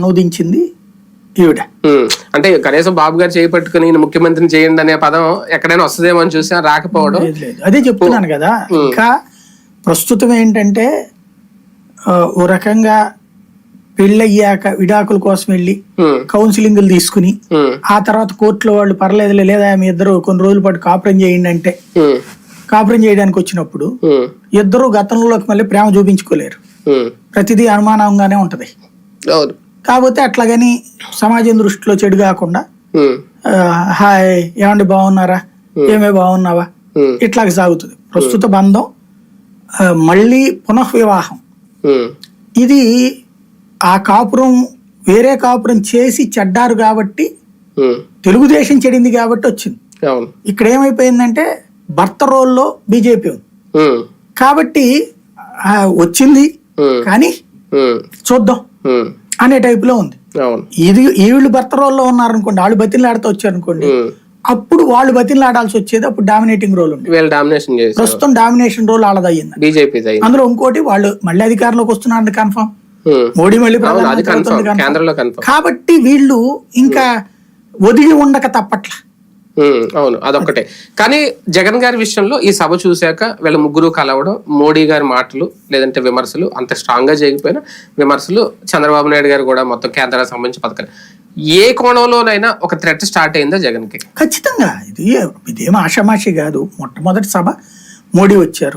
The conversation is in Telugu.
అనువదించింది ఈవిడ. అంటే కనీసం బాబు గారు చేపట్టుకుని ముఖ్యమంత్రిని చేయండి అనే పదం ఎక్కడైనా వస్తుందేమో అని చూసా రాకపోవడం అదే చెప్తున్నాను కదా ఇంకా ప్రస్తుతం ఏంటంటే ఓ రకంగా పెళ్ళయ్యాక విడాకుల కోసం వెళ్ళి. కౌన్సిలింగ్లు తీసుకుని. ఆ తర్వాత కోర్టులో వాళ్ళు పర్లేదులే లేదా మీ ఇద్దరు కొన్ని రోజుల పాటు కాపురం చేయండి అంటే. కాపురం చేయడానికి వచ్చినప్పుడు. ఇద్దరు గతంలోకి మళ్ళీ ప్రేమ చూపించుకోలేరు. ప్రతిదీ అనుమానంగానే ఉంటది కాకపోతే అట్లాగని సమాజం దృష్టిలో చెడు కాకుండా హాయ్ ఏమండి బాగున్నారా ఏమే బాగున్నావా. ఇట్లాగ సాగుతుంది ప్రస్తుత బంధం మళ్ళీ పునఃవివాహం. ఇది ఆ కాపురం వేరే కాపురం చేసి చెడ్డారు కాబట్టి. తెలుగుదేశం చెడింది కాబట్టి వచ్చింది ఇక్కడ ఏమైపోయిందంటే భర్త రోల్లో బీజేపీ ఉంది. కాబట్టి వచ్చింది. కానీ. చూద్దాం. అనే టైప్లో ఉంది. ఇది ఈవిళ్ళు భర్త రోల్లో ఉన్నారనుకోండి వాళ్ళు బతిలాడుతూ వచ్చారనుకోండి. అప్పుడు వాళ్ళు బతిలాడాల్సి వచ్చేది అప్పుడు డామినేటింగ్ రోల్ ఉంది వీళ్ళు ప్రస్తుతం డామినేషన్ రోల్ వాళ్ళదయ్యింది. బీజేపీ అందులో ఇంకోటి వాళ్ళు మళ్ళీ అధికారంలోకి వస్తున్నారండి కన్ఫర్మ్. మోడీ మళ్ళీ కాబట్టి వీళ్ళు ఇంకా ఒదిగి ఉండక తప్పట్ల. అవును అదొక్కటే. కానీ జగన్ గారి విషయంలో ఈ సభ చూశాక వీళ్ళ ముగ్గురు కలవడం మోడీ గారి మాటలు లేదంటే విమర్శలు అంత స్ట్రాంగ్గా చేయకపోయినా విమర్శలు చంద్రబాబు నాయుడు గారు కూడా మొత్తం కేంద్రానికి సంబంధించి పథకాలు. ఏ కోణంలోనైనా ఒక థ్రెట్ స్టార్ట్ అయిందా జగన్కి ఖచ్చితంగా. ఇది ఇదేం ఆషామాషి కాదు. మొట్టమొదటి సభ మోడీ వచ్చారు.